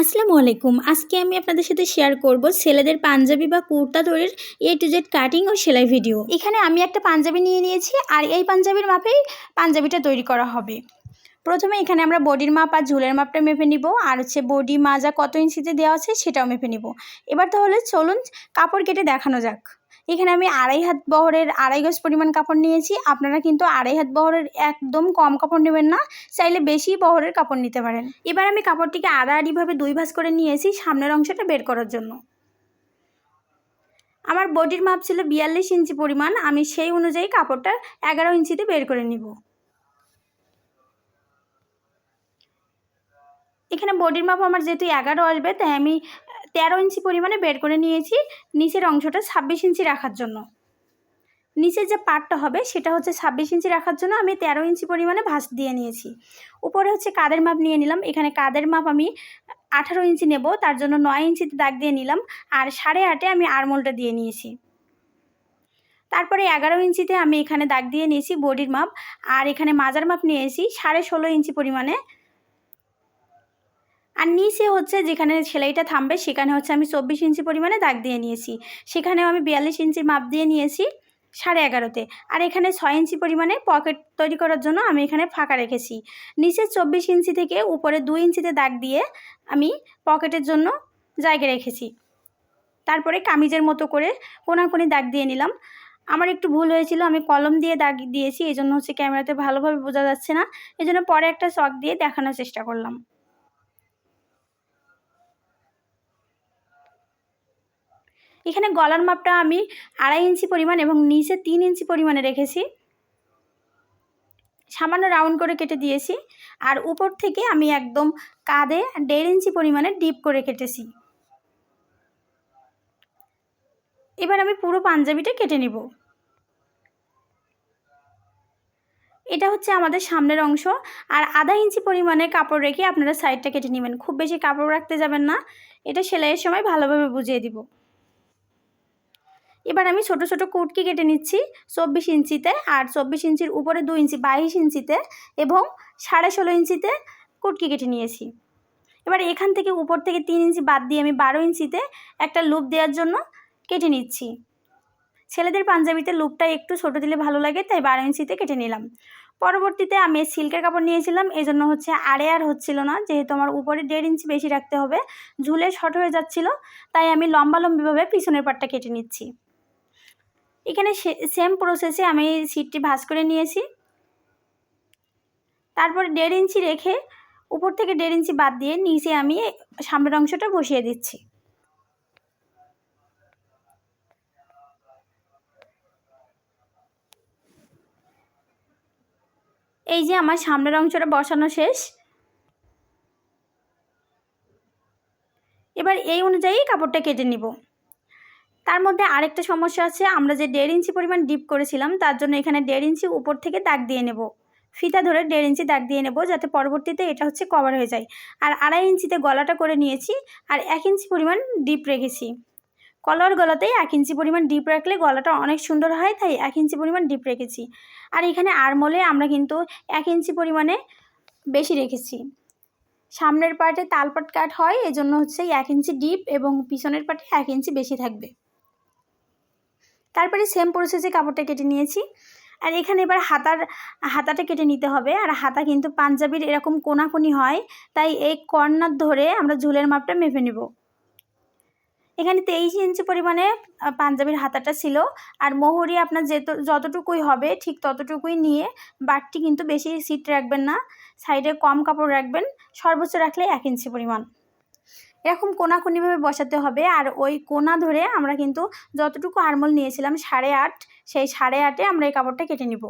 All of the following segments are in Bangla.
আসসালামু আলাইকুম। আজকে আমি আপনাদের সাথে শেয়ার করব ছেলেদের পাঞ্জাবি বা কুর্তা দড়ির এ টু জেড কাটিং ও সেলাই ভিডিও এখানে আমি একটা পাঞ্জাবি নিয়ে নিয়েছি আর এই পাঞ্জাবির মাপেই পাঞ্জাবিটা তৈরি করা হবে। প্রথমে এখানে আমরা বডির মাপ আর ঝুলের মাপটা মেপে নিব আর হচ্ছে বডি মাজা কত ইঞ্চিতে দেওয়া আছে সেটাও মেপে নিব। এবার তাহলে চলুন কাপড় কেটে দেখানো যাক। এখানে আমি আড়াই হাত বহরের আড়াই গজ পরিমাণ কাপড় নিয়েছি। আপনারা কিন্তু আড়াই হাত বহরের একদম কম কাপড় নেবেন না, চাইলে বেশি বহরের কাপড় নিতে পারেন। এবার আমি কাপড়টিকে আড়াআড়িভাবে দুই ভাঁজ করে নিয়েছি সামনের অংশটা বের করার জন্য। আমার বডির মাপ ছিল বিয়াল্লিশ ইঞ্চি পরিমাণ, আমি সেই অনুযায়ী কাপড়টা এগারো ইঞ্চিতে বের করে নিব। এখানে বডির মাপ আমার যেহেতু এগারো আসবে, তাই আমি তেরো ইঞ্চি পরিমাণে বের করে নিয়েছি নিচের অংশটা ছাব্বিশ ইঞ্চি রাখার জন্য। নিচের যে পাটটা হবে সেটা হচ্ছে ছাব্বিশ ইঞ্চি রাখার জন্য আমি তেরো ইঞ্চি পরিমাণে ভাঁজ দিয়ে নিয়েছি। উপরে হচ্ছে কাদের মাপ নিয়ে নিলাম, এখানে কাদের মাপ আমি আঠারো ইঞ্চি নেব, তার জন্য নয় ইঞ্চিতে দাগ দিয়ে নিলাম আর সাড়ে আটে আমি আরমোলটা দিয়ে নিয়েছি। তারপরে এগারো ইঞ্চিতে আমি এখানে দাগ দিয়ে নিয়েছি বডির মাপ, আর এখানে মাজার মাপ নিয়েছি সাড়ে ষোলো ইঞ্চি পরিমাণে আর নিচে হচ্ছে যেখানে সেলাইটা থামবে, সেখানে হচ্ছে আমি চব্বিশ ইঞ্চি পরিমাণে দাগ দিয়ে নিয়েছি। সেখানেও আমি বিয়াল্লিশ ইঞ্চির মাপ দিয়ে নিয়েছি সাড়ে এগারোতে। আর এখানে ছয় ইঞ্চি পরিমাণে পকেট তৈরি করার জন্য আমি এখানে ফাঁকা রেখেছি। নিচে চব্বিশ ইঞ্চি থেকে উপরে দুই ইঞ্চিতে দাগ দিয়ে আমি পকেটের জন্য জায়গা রেখেছি। তারপরে কামিজের মতো করে কোনাকুনি দাগ দিয়ে নিলাম। আমার একটু ভুল হয়েছিল, আমি কলম দিয়ে দাগ দিয়েছি এই জন্য হচ্ছে ক্যামেরাতে ভালোভাবে বোঝা যাচ্ছে না। এই জন্য পরে একটা চক দিয়ে দেখানোর চেষ্টা করলাম। এখানে গলার মাপটা আমি আড়াই ইঞ্চি পরিমাণ এবং নিচে তিন ইঞ্চি পরিমাণে রেখেছি। সামান্য রাউন্ড করে কেটে দিয়েছি। আর উপর থেকে আমি একদম কাঁধে দেড় ইঞ্চি পরিমাণে ডিপ করে কেটেছি। এবার আমি পুরো পাঞ্জাবিটা কেটে নিব। এটা হচ্ছে আমাদের সামনের অংশ। আর আধা ইঞ্চি পরিমাণে কাপড় রেখে আপনারা সাইডটা কেটে নেবেন। খুব বেশি কাপড় রাখতে যাবেন না। এটা সেলাইয়ের সময় ভালোভাবে বুঝিয়ে দিব। এবার আমি ছোট ছোট কুটকি কেটে নিচ্ছি চব্বিশ ইঞ্চিতে আর চব্বিশ ইঞ্চির উপরে দু ইঞ্চি, বাইশ ইঞ্চিতে এবং সাড়ে ষোলো ইঞ্চিতে কুটকি কেটে নিয়েছি। এবার এখান থেকে উপর থেকে তিন ইঞ্চি বাদ দিয়ে আমি বারো ইঞ্চিতে একটা লুপ দেওয়ার জন্য কেটে নিচ্ছি। ছেলেদের পাঞ্জাবিতে লুপটা একটু ছোট দিলে ভালো লাগে, তাই বারো ইঞ্চিতে কেটে নিলাম। পরবর্তীতে আমি সিল্কের কাপড় নিয়েছিলাম এই জন্য হচ্ছে আড়ে আর হচ্ছিল না, যেহেতু আমার উপরে দেড় ইঞ্চি বেশি রাখতে হবে। ঝুলে শর্ট হয়ে যাচ্ছিল, তাই আমি লম্বা লম্বিভাবে পিছনের পাটটা কেটে নিচ্ছি। এখানে সেম প্রসেসে আমি সিটটি ভাজ করে নিয়েছি। তারপরে দেড় ইঞ্চি রেখে উপর থেকে দেড় ইঞ্চি বাদ দিয়ে নিচে আমি সামনের অংশটা বসিয়ে দিচ্ছি। এই যে আমার সামনের অংশটা বসানো শেষ। এবার এই অনুযায়ী কাপড়টা কেটে নিব। তার মধ্যে আরেকটা সমস্যা আছে, আমরা যে দেড় ইঞ্চি পরিমাণ ডিপ করেছিলাম, তার জন্য এখানে দেড় ইঞ্চি উপর থেকে দাগ দিয়ে নেব। ফিতা ধরে দেড় ইঞ্চি দাগ দিয়ে নেব যাতে পরবর্তীতে এটা হচ্ছে কভার হয়ে যায়। আর আড়াই ইঞ্চিতে গলাটা করে নিয়েছি, আর এক ইঞ্চি পরিমাণ ডিপ রেখেছি। কলার গলাতেই এক ইঞ্চি পরিমাণ ডিপ রাখলে গলাটা অনেক সুন্দর হয়, তাই এক ইঞ্চি পরিমাণ ডিপ রেখেছি। আর এখানে আরমোলে আমরা কিন্তু এক ইঞ্চি পরিমাণে বেশি রেখেছি। সামনের পার্টে তালপাট কাট হয়, এজন্য হচ্ছে এক ইঞ্চি ডিপ এবং পিছনের পার্টে এক ইঞ্চি বেশি থাকবে। তারপরে সেম প্রসেসে কাপড়টা কেটে নিয়েছি। আর এখানে এবার হাতার, হাতাটা কেটে নিতে হবে। আর হাতা কিন্তু পাঞ্জাবির এরকম কোনাকুনি হয়, তাই এই কর্নার ধরে আমরা ঝুলের মাপটা মেপে নেব। এখানে তেইশ ইঞ্চি পরিমাণে পাঞ্জাবির হাতাটা ছিল। আর মোহরি আপনার যেত, যতটুকুই হবে, ঠিক ততটুকুই নিয়ে বাটটি কিন্তু বেশি সিট রাখবেন না। সাইডে কম কাপড় রাখবেন। সর্বোচ্চ রাখলে এক ইঞ্চি পরিমাণ। এরকম কোনাকুনিভাবে বসাতে হবে। আর ওই কোনা ধরে আমরা কিন্তু যতটুকু আরমোল নিয়েছিলাম, সাড়ে আট, সেই সাড়ে আটে আমরা এই কাপড়টা কেটে নিব।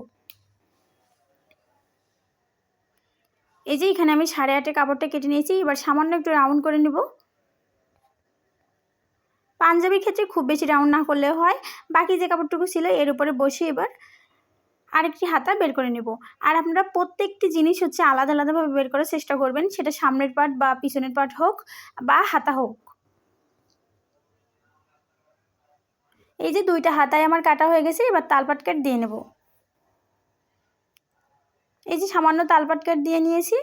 এই যে এখানে আমি সাড়ে আটে কাপড়টা কেটে নিয়েছি, এবার সামান্য একটু রাউন্ড করে নেব। পাঞ্জাবির ক্ষেত্রে খুব বেশি রাউন্ড না করলেও হয়। বাকি যে কাপড়টুকু ছিল এর উপরে বসে এবার আরেকটি হাতা বের করে নেব। আর আপনারা প্রত্যেকটি জিনিস হচ্ছে আলাদা আলাদাভাবে বের করার চেষ্টা করবেন। সেটা সামনের পার্ট বা পিছনের পার্ট হোক বা হাতা হোক। এই যে দুইটা হাতায় আমার কাটা হয়ে গেছে, এবার তালপাট কাট দিয়ে নেব। এই যে সামান্য তালপাট কাট দিয়ে নিয়েছি।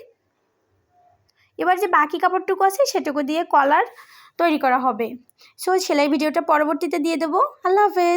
এবার যে বাকি কাপড়টুকু আছে, সেটুকু দিয়ে কলার তৈরি করা হবে। সো সেলাই ভিডিওটা পরবর্তীতে দিয়ে দেবো। আল্লাহ হাফেজ।